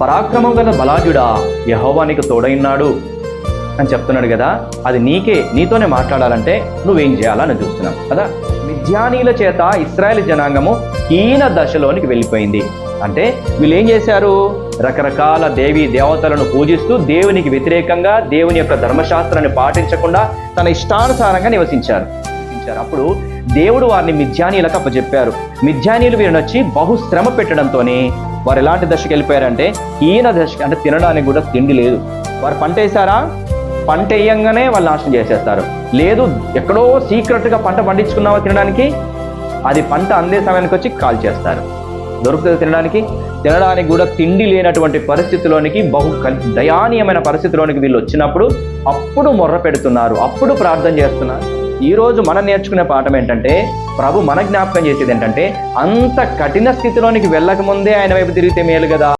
పరాక్రమం గల బలాజుడా యహోవా నీకు తోడైనాడు అని చెప్తున్నాడు కదా అది నీకే నీతోనే మాట్లాడాలంటే నువ్వేం చేయాలని చూస్తున్నావు కదా? మిథ్యానీల చేత ఇస్రాయల్ జనాంగము హీన దశలోనికి వెళ్ళిపోయింది. అంటే వీళ్ళు ఏం చేశారు? రకరకాల దేవి దేవతలను పూజిస్తూ దేవునికి వ్యతిరేకంగా దేవుని యొక్క ధర్మశాస్త్రాన్ని పాటించకుండా తన ఇష్టానుసారంగా నివసించారు. నివసించారు. అప్పుడు దేవుడు వారిని మిథ్యానీలకు అప్పచెప్పారు. మిథ్యానీలు వీరిని వచ్చి బహుశ్రమ పెట్టడంతోనే వారు ఎలాంటి దశకి వెళ్ళిపోయారంటే ఈయన దశకి అంటే తినడానికి కూడా తిండి లేదు. వారు పంట వేసారా పంట వేయంగానే వాళ్ళు నాశనం చేసేస్తారు. లేదు ఎక్కడో సీక్రెట్గా పంట పండించుకున్నావా తినడానికి? అది పంట అందే సమయానికి వచ్చి కాల్ చేస్తారు. దొరుకుతుంది తినడానికి? తినడానికి కూడా తిండి లేనటువంటి పరిస్థితిలోనికి బహు దయానీయమైన పరిస్థితిలోనికి వీళ్ళు వచ్చినప్పుడు అప్పుడు మొర్ర పెడుతున్నారు. అప్పుడు ప్రార్థన చేస్తున్నారు. ఈరోజు మనం నేర్చుకునే పాఠం ఏంటంటే ప్రభు మన జ్ఞాపకం చేసేది ఏంటంటే అంత కఠిన స్థితిలోనికి వెళ్ళకముందే ఆయన వైపు తిరిగితే మేలు కదా.